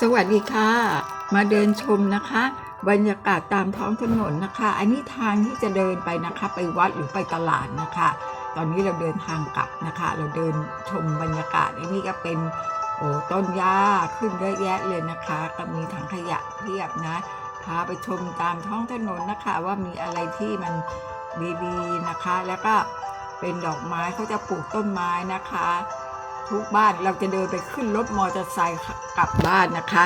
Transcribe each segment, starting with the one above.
สวัสดีค่ะ มาเดินชมนะคะ บรรยากาศตามท้องถนนนะคะ อันนี้ทางที่จะเดินไปนะคะ ไปวัดหรือไปตลาดนะคะ ตอนนี้เราเดินทางกลับนะคะ เราเดินชมบรรยากาศอันนี้ก็เป็นโอ้ต้นหญ้าขึ้นเยอะแยะเลยนะคะก็มีถังขยะเพียบนะพาไปชมตามท้องถนนนะคะ ว่ามีอะไรที่มันดีๆนะคะ แล้วก็เป็นดอกไม้เขาจะปลูกต้นไม้นะคะ ทุกบ้านเราจะเดินไปขึ้นรถมอเตอร์ไซค์กลับบ้านนะคะ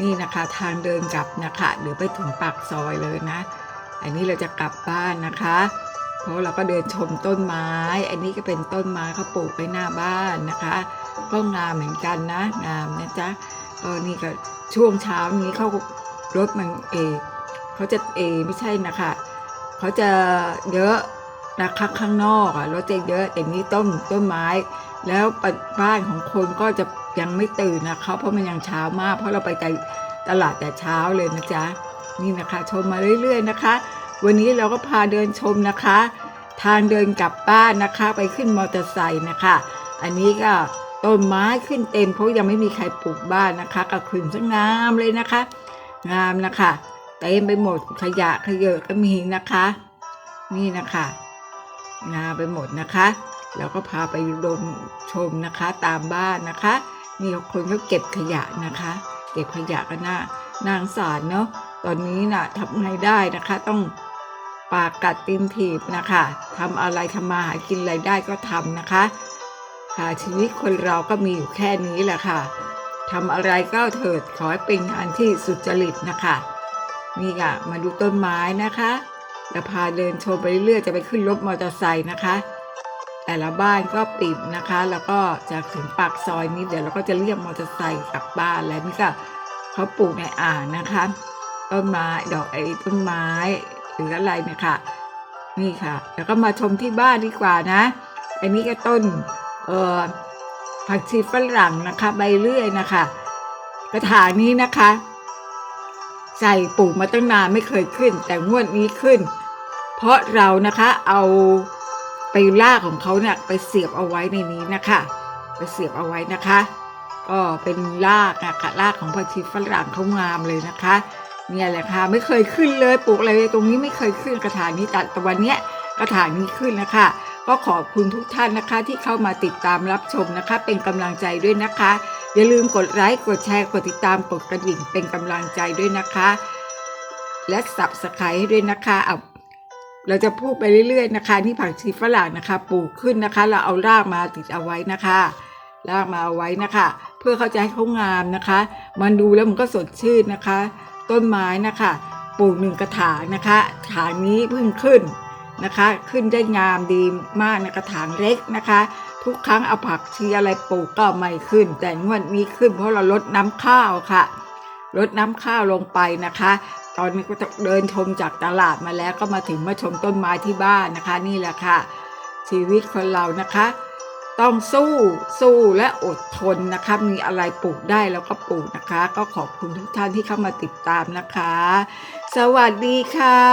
นี่นะคะทางเดินกลับนะคะเดี๋ยวไปถึงปากซอยเลยนะ อันนี้เราจะกลับบ้านนะคะ เพราะเราก็เดินชมต้นไม้ อันนี้ก็เป็นต้นไม้เขาปลูกไว้หน้าบ้านนะคะ ก็งามเหมือนกันนะ งามนะจ๊ะก็นี่ก็ช่วงเช้านี้เขารถมันเอเขาจะเอไม่ใช่นะคะเขาจะเยอะนะคะข้างนอกอะรถจะเยอะแต่นี้ต้นต้นไม้ แล้วบ้านของคนก็จะยังไม่ตื่นนะคะเพราะมันยังเช้ามาก เพราะเราไปแต่ตลาดแต่เช้าเลยนะจ๊ะนี่นะคะชมมาเรื่อย ๆนะคะ วันนี้เราก็พาเดินชมนะคะ ทางเดินกลับบ้านนะคะ ไปขึ้นมอเตอร์ไซค์นะคะ อันนี้ก็ต้นไม้ขึ้นเต็มเพราะยังไม่มีใครปลูกบ้านนะคะก็ขึ้นสวยงามเลยนะคะ งามนะคะเต็มไปหมดขยะขยะก็มีนะคะ นี่นะคะงามไปหมดนะคะ แล้วก็พาไปดมชมนะคะตามบ้านนะคะนี่คนก็เก็บขยะนะคะ เก็บขยะก็น่านางสารเนาะตอนนี้น่ะทำไงได้นะคะ ต้องปากกัดติมถีบนะคะทำอะไรทำมาหากินอะไรได้ก็ทำนะคะ ค่ะชีวิตคนเราก็มีอยู่แค่นี้แหละค่ะทำอะไรก็เถิดขอให้เป็นงานที่สุจริตนะคะนี่ค่ะมาดูต้นไม้นะคะ แล้วพาเดินชมไปเรื่อยๆจะไปขึ้นรถมอเตอร์ไซค์นะคะ แต่ละบ้านก็ปิดนะคะ แล้วก็จะถึงปากซอยนี้เดี๋ยวเราก็จะเรียกมอเตอร์ไซค์กลับบ้านแล้วนี่ก็เขาปลูกในอ่างนะคะ ต้นไม้ดอกไอ้ต้นไม้หรืออะไรเนี่ยค่ะ นี่ค่ะ แล้วก็มาชมที่บ้านดีกว่านะ อันนี้ก็ต้นเอ่อผักชีฝรั่งนะคะ ใบเลื่อยนะคะ กระถางนี้นะคะใส่ปลูกมาตั้งนานไม่เคยขึ้น แต่งวดนี้ขึ้น เพราะเรานะคะเอา ไปลากของเขาเนี่ยไปเสียบเอาไว้ในนี้นะคะ ไปเสียบเอาไว้นะคะ ก็เป็นรากนะคะรากของผักชีฝรั่งเขางามเลยนะคะเนี่ยแหละค่ะไม่เคยขึ้นเลยปลูกอะไรตรงนี้ไม่เคยขึ้นกระถางนี้แต่แต่วันเนี้ยกระถางนี้ขึ้นนะคะ ก็ขอบคุณทุกท่านนะคะที่เข้ามาติดตามรับชมนะคะ เป็นกำลังใจด้วยนะคะ อย่าลืมกดไลค์กดแชร์กดติดตามกดกระดิ่งเป็นกำลังใจด้วยนะคะ และสับสไครให้ด้วยนะคะ เราจะพูดไปเรื่อยๆนะคะ นี่ผักชีฝรั่งนะคะ ปลูกขึ้นนะคะ เราเอารากมาติดเอาไว้นะคะรากมาเอาไว้นะคะ เพื่อเขาจะให้เขางามนะคะ มันดูแล้วมันก็สดชื่นนะคะ ต้นไม้นะคะปลูกหนึ่งกระถางนะคะถางนี้เพิ่งขึ้นนะคะ ขึ้นได้งามดีมากนะกระถางเล็กนะคะ ทุกครั้งเอาผักชีอะไรปลูกก็ไม่ขึ้น แต่งวดนี้ขึ้นเพราะเราลดน้ำข้าวค่ะลดน้ำข้าวลงไปนะคะ ตอนนี้ก็เดินชมจากตลาดมาแล้วก็มาถึงมาชมต้นไม้ที่บ้านนะคะ นี่แหละค่ะ ชีวิตคนเรานะคะ ต้องสู้สู้และอดทนนะคะ มีอะไรปลูกได้แล้วก็ปลูกนะคะ ก็ขอบคุณทุกท่านที่เข้ามาติดตามนะคะ สวัสดีค่ะ